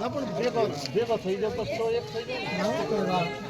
ના પણ ભેગો ભેગો થઈ જાય તો એક થઈ જાય.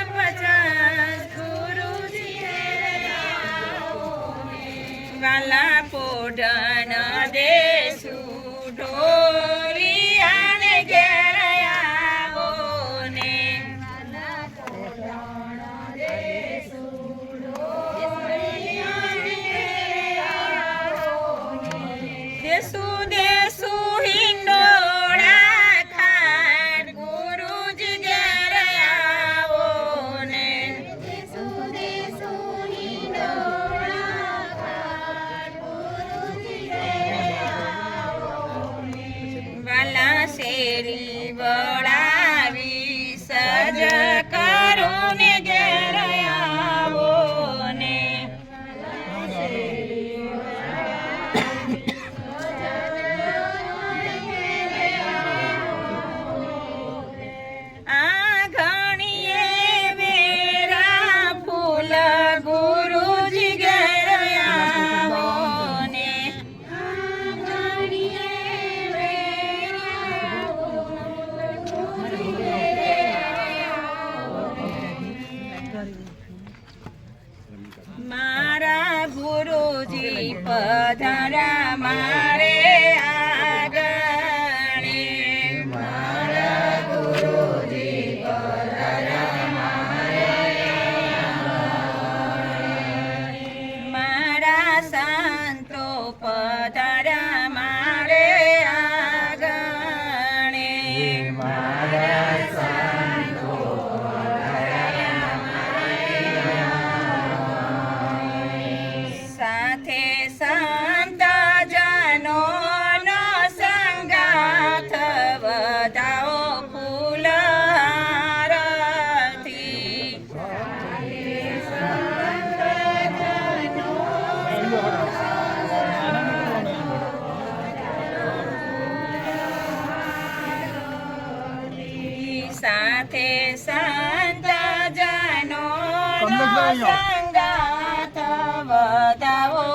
કાજ કરું ને હે સંતજનો સંગાથ વધાવો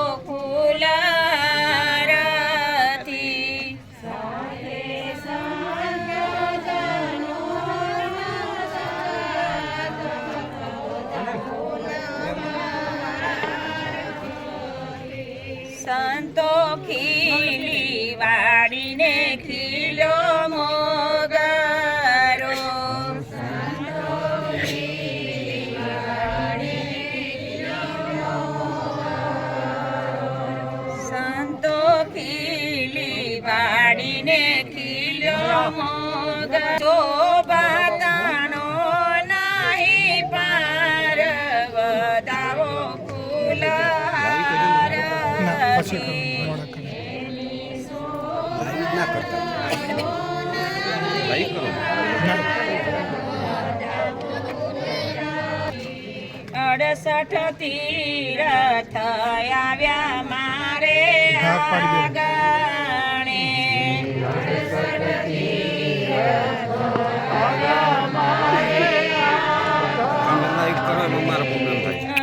સઠ તીર થયા મારે આગણે.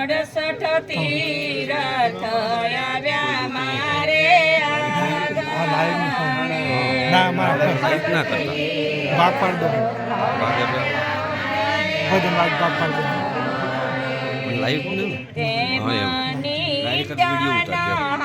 અડસઠ તીરથ આવ્યા મારે આગણે. બાપ પાડ દો. ભજન બાપ પાડ દો. લાઈવ ને હા એમ. ડાયરેક્ટ વિડિયો ઉતાર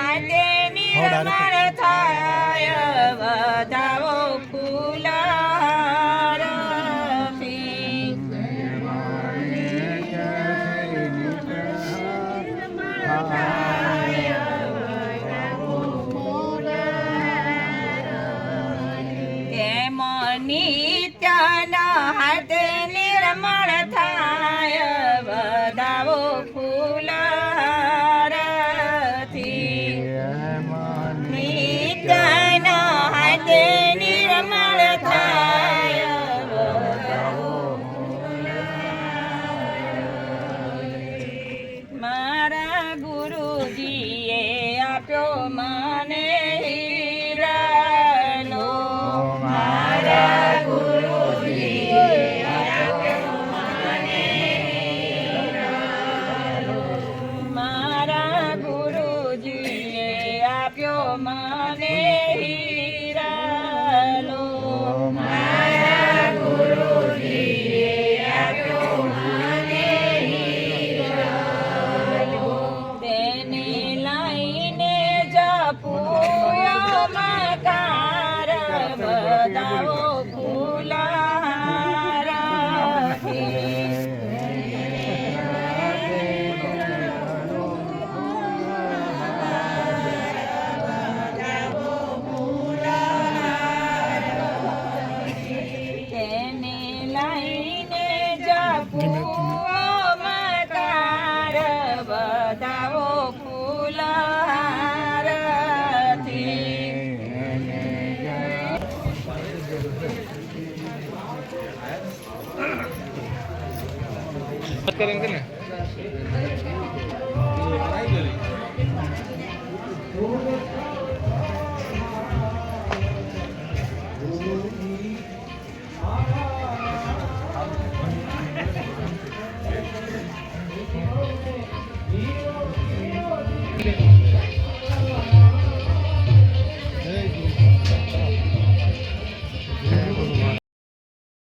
करेंगे ना